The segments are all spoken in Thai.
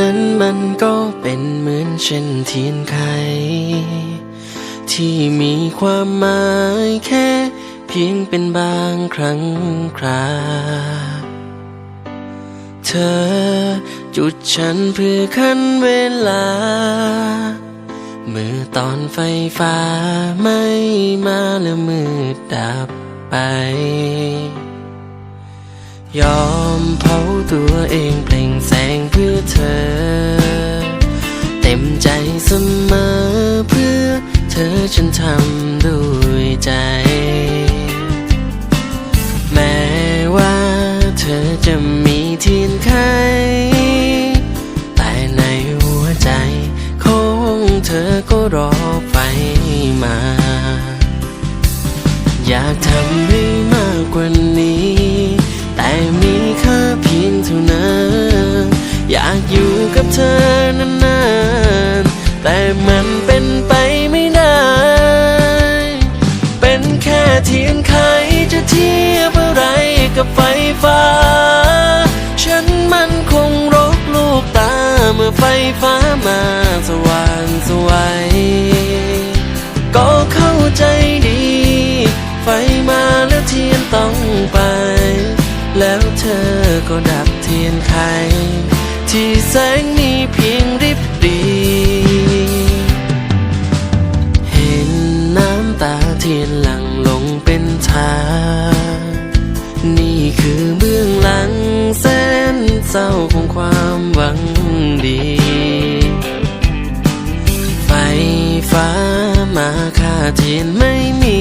นั้นมันก็เป็นเหมือนเช่นเทียนไข ที่มีความหมายแค่เพียงเป็นบางครั้งคราเธอจุดฉันเพื่อคันเวลา เมื่อตอนไฟฟ้าไม่มาและมืดดับไป ยอมเผาตัวเองเปล่ เธอนานๆ แต่มันเป็นไปไม่ได้ เป็นแค่เทียนไขจะเทียบอะไรกับไฟฟ้า ฉันมันคงรบลูกตาเมื่อไฟฟ้ามาสว่างสวัยก็เข้าใจดี ไฟมาแล้วเทียนต้องไป แล้วเธอก็ดับเทียนไข ที่แสงมีเพียงริบดี เห็นน้ำตาเทียนหลั่งลงเป็นทาง นี่คือเบื้องหลังแสนเศร้าของความหวังดี ไฟฟ้ามาค่าเทียนไม่มี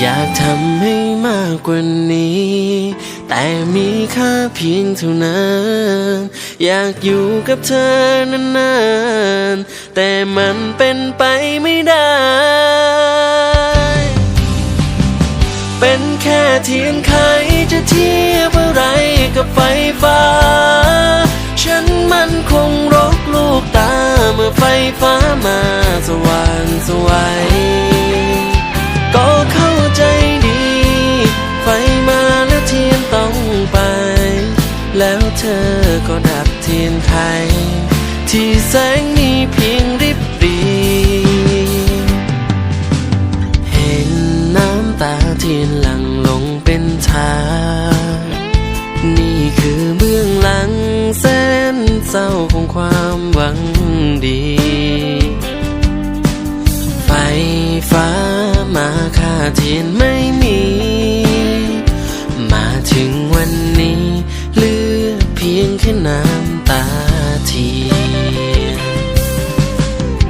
อยากทำให้มากกว่านี้ แต่มีค่าเพียงเท่านั้น อยากอยู่กับเธอนานๆ แต่มันเป็นไปไม่ได้ เป็นแค่เทียนไขจะเทียบอะไรกับไฟฟ้า ฉันมันคงรกลูกตาเมื่อไฟฟ้ามาสว่างสวัย ใจดี ไฟมาแล้วเทียนต้องไป แล้วเธอก็ดับเทียนไขที่แสงมีเพียงริบดีเห็นน้ำตาเทียนหลั่งลงเป็นทางนี่คือเบื้องหลังแสนเศร้าของความหวังดี ไฟฟ้ามาค่าเทียนไม่มี มาถึงวันนี้เหลือเพียงแค่น้ำตาเทียน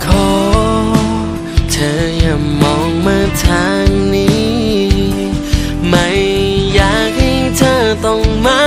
ขอเธออย่ามองมาทางนี้ ไม่อยากให้เธอต้องมา